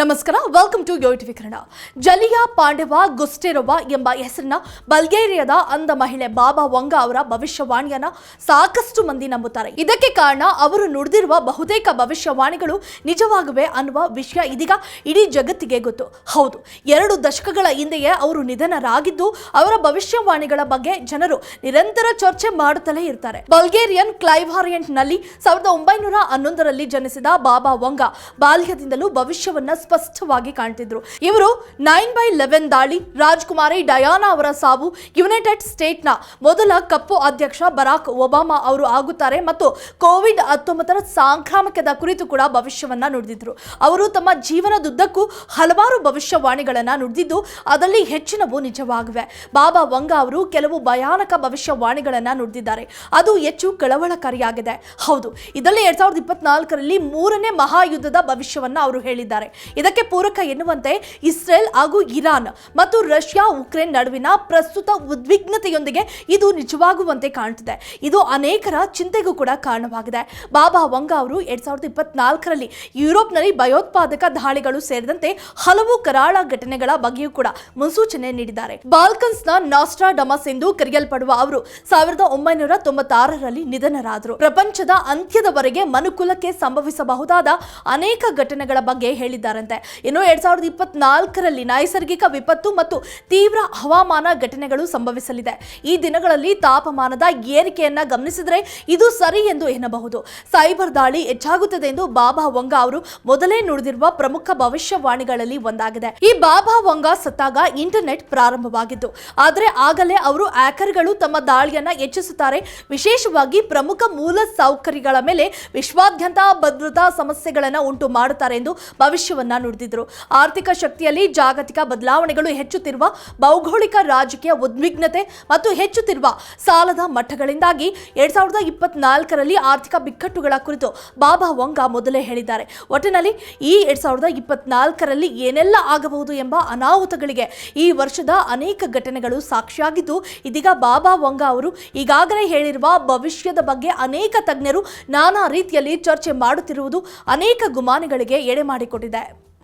ನಮಸ್ಕಾರ welcome to yo TV Kannada. Zhaliya Pandeva Gushterova ಎಂಬ ಹೆಸರಿನ ಬಲ್ಗೇರಿಯಾದ ಅಂಧ ಮಹಿಳೆ ಬಾಬಾ ವಂಗ ಅವರ ಭವಿಷ್ಯವಾಣಿಯನ್ನ ಸಾಕಷ್ಟು ಮಂದಿ ನಂಬುತ್ತಾರೆ. ಇದಕ್ಕೆ ಕಾರಣ ಅವರು ನುಡಿದಿರುವ ಬಹುತೇಕ ಭವಿಷ್ಯವಾಣಿಗಳು ನಿಜವಾಗುವೆ ಅನ್ನುವ ವಿಷಯ ಇದೀಗ ಇಡೀ ಜಗತ್ತಿಗೆ ಗೊತ್ತು. ಹೌದು, ಎರಡು ದಶಕಗಳ ಹಿಂದೆಯೇ ಅವರು ನಿಧನರಾಗಿದ್ದು, ಅವರ ಭವಿಷ್ಯವಾಣಿಗಳ ಬಗ್ಗೆ ಜನರು ನಿರಂತರ ಚರ್ಚೆ ಮಾಡುತ್ತಲೇ ಇರ್ತಾರೆ. ಬಲ್ಗೇರಿಯನ್ ಕ್ಲೈವಾರಿಯಂಟ್ನಲ್ಲಿ ಸಾವಿರದ ಒಂಬೈನೂರ ಹನ್ನೊಂದರಲ್ಲಿ ಜನಿಸಿದ ಬಾಬಾ ವಂಗ ಬಾಲ್ಯದಿಂದಲೂ ಭವಿಷ್ಯವನ್ನ ಸ್ಪಷ್ಟವಾಗಿ ಕಾಣ್ತಿದ್ರು. ಇವರು ನೈನ್ ಬೈ ಲೆವೆನ್ ದಾಳಿ, ರಾಜ್ಕುಮಾರಿ, ಡಯಾನಾ ಅವರ ಸಾವು, ಯುನೈಟೆಡ್ ಸ್ಟೇಟ್ನ ಮೊದಲ ಕಪ್ಪು ಅಧ್ಯಕ್ಷ ಬರಾಕ್ ಒಬಾಮಾ ಅವರು ಆಗುತ್ತಾರೆ ಮತ್ತು ಕೋವಿಡ್ ಹತ್ತೊಂಬತ್ತರ ಸಾಂಕ್ರಾಮಿಕದ ಕುರಿತು ಕೂಡ ಭವಿಷ್ಯವನ್ನ ನುಡಿದಿದ್ರು. ಅವರು ತಮ್ಮ ಜೀವನದುದ್ದಕ್ಕೂ ಹಲವಾರು ಭವಿಷ್ಯವಾಣಿಗಳನ್ನ ನುಡಿದಿದ್ದು, ಅದರಲ್ಲಿ ಹೆಚ್ಚಿನವು ನಿಜವಾಗಿವೆ. ಬಾಬಾ ವಂಗ ಅವರು ಕೆಲವು ಭಯಾನಕ ಭವಿಷ್ಯವಾಣಿಗಳನ್ನ ನುಡಿದಿದ್ದಾರೆ. ಅದು ಹೆಚ್ಚು ಕಳವಳಕಾರಿಯಾಗಿದೆ. ಹೌದು, ಇದರಲ್ಲಿ ಎರಡ್ ಸಾವಿರದ ಇಪ್ಪತ್ನಾಲ್ಕರಲ್ಲಿ ಮೂರನೇ ಮಹಾಯುದ್ಧದ ಭವಿಷ್ಯವನ್ನ ಅವರು ಹೇಳಿದ್ದಾರೆ. ಇದಕ್ಕೆ ಪೂರಕ ಎನ್ನುವಂತೆ ಇಸ್ರೇಲ್ ಹಾಗೂ ಇರಾನ್ ಮತ್ತು ರಷ್ಯಾ, ಉಕ್ರೇನ್ ನಡುವಿನ ಪ್ರಸ್ತುತ ಉದ್ವಿಗ್ನತೆಯೊಂದಿಗೆ ಇದು ನಿಜವಾಗುವಂತೆ ಕಾಣುತ್ತಿದೆ ಇದು ಅನೇಕರ ಚಿಂತೆಗೂ ಕೂಡ ಕಾರಣವಾಗಿದೆ. ಬಾಬಾ ವಂಗ ಅವರು ಎರಡ್ ಸಾವಿರದ ಇಪ್ಪತ್ನಾಲ್ಕರಲ್ಲಿ ಯುರೋಪ್ನಲ್ಲಿ ಭಯೋತ್ಪಾದಕ ದಾಳಿಗಳು ಸೇರಿದಂತೆ ಹಲವು ಕರಾಳ ಘಟನೆಗಳ ಬಗ್ಗೆಯೂ ಕೂಡ ಮುನ್ಸೂಚನೆ ನೀಡಿದ್ದಾರೆ. ಬಾಲ್ಕನ್ಸ್ನ ನಾಸ್ಟ್ರಾ ಡಮಸ್ ಎಂದು ಕರೆಯಲ್ಪಡುವ ಅವರು ಸಾವಿರದ ಒಂಬೈನೂರ ತೊಂಬತ್ತಾರರಲ್ಲಿ ನಿಧನರಾದರು. ಪ್ರಪಂಚದ ಅಂತ್ಯದವರೆಗೆ ಮನುಕುಲಕ್ಕೆ ಸಂಭವಿಸಬಹುದಾದ ಅನೇಕ ಘಟನೆಗಳ ಬಗ್ಗೆ ಹೇಳಿದ್ದಾರಂತೆ ಇನ್ನು ಎರಡ್ ಸಾವಿರದ ಇಪ್ಪತ್ನಾಲ್ಕರಲ್ಲಿ ನೈಸರ್ಗಿಕ ವಿಪತ್ತು ಮತ್ತು ತೀವ್ರ ಹವಾಮಾನ ಘಟನೆಗಳು ಸಂಭವಿಸಲಿದೆ. ಈ ದಿನಗಳಲ್ಲಿ ತಾಪಮಾನದ ಏರಿಕೆಯನ್ನ ಗಮನಿಸಿದರೆ ಇದು ಸರಿ ಎಂದು ಎನ್ನಬಹುದು. ಸೈಬರ್ ದಾಳಿ ಹೆಚ್ಚಾಗುತ್ತದೆ ಎಂದು ಬಾಬಾ ವಂಗ ಅವರು ಮೊದಲೇ ನುಡಿದಿರುವ ಪ್ರಮುಖ ಭವಿಷ್ಯವಾಣಿಗಳಲ್ಲಿ ಒಂದಾಗಿದೆ. ಈ ಬಾಬಾ ವಂಗ ಸತ್ತಾಗ ಇಂಟರ್ನೆಟ್ ಪ್ರಾರಂಭವಾಗಿತ್ತು. ಆದರೆ ಆಗಲೇ ಅವರು ಹ್ಯಾಕರ್ಗಳು ತಮ್ಮ ದಾಳಿಯನ್ನ ಹೆಚ್ಚಿಸುತ್ತಾರೆ. ವಿಶೇಷವಾಗಿ ಪ್ರಮುಖ ಮೂಲ ಸೌಕರ್ಯಗಳ ಮೇಲೆ ವಿಶ್ವಾದ್ಯಂತ ಭದ್ರತಾ ಸಮಸ್ಯೆಗಳನ್ನು ಉಂಟು ಮಾಡುತ್ತಾರೆ ಎಂದು ಭವಿಷ್ಯವನ್ನ ನುಡಿದಿದ್ರು. ಆರ್ಥಿಕ ಶಕ್ತಿಯಲ್ಲಿ ಜಾಗತಿಕ ಬದಲಾವಣೆಗಳು ಹೆಚ್ಚುತ್ತಿರುವ ಭೌಗೋಳಿಕ ರಾಜಕೀಯ ಉದ್ವಿಗ್ನತೆ ಮತ್ತು ಹೆಚ್ಚುತ್ತಿರುವ ಸಾಲದ ಮಟ್ಟಗಳಿಂದಾಗಿ ಎರಡ್ ಸಾವಿರದ ಇಪ್ಪತ್ನಾಲ್ಕರಲ್ಲಿ ಆರ್ಥಿಕ ಬಿಕ್ಕಟ್ಟುಗಳ ಕುರಿತು ಬಾಬಾ ವಂಗ ಮೊದಲೇ ಹೇಳಿದ್ದಾರೆ. ಒಟ್ಟಿನಲ್ಲಿ ಈ ಎರಡ್ ಸಾವಿರದ ಇಪ್ಪತ್ನಾಲ್ಕರಲ್ಲಿ ಏನೆಲ್ಲ ಆಗಬಹುದು ಎಂಬ ಅನಾಹುತಗಳಿಗೆ ಈ ವರ್ಷದ ಅನೇಕ ಘಟನೆಗಳು ಸಾಕ್ಷಿಯಾಗಿದ್ದು, ಇದೀಗ ಬಾಬಾ ವಂಗ ಅವರು ಈಗಾಗಲೇ ಹೇಳಿರುವ ಭವಿಷ್ಯದ ಬಗ್ಗೆ ಅನೇಕ ತಜ್ಞರು ನಾನಾ ರೀತಿಯಲ್ಲಿ ಚರ್ಚೆ ಮಾಡುತ್ತಿರುವುದು ಅನೇಕ ಗುಮಾನಿಗಳಿಗೆ ಎಡೆ ಮಾಡಿಕೊಟ್ಟಿದೆ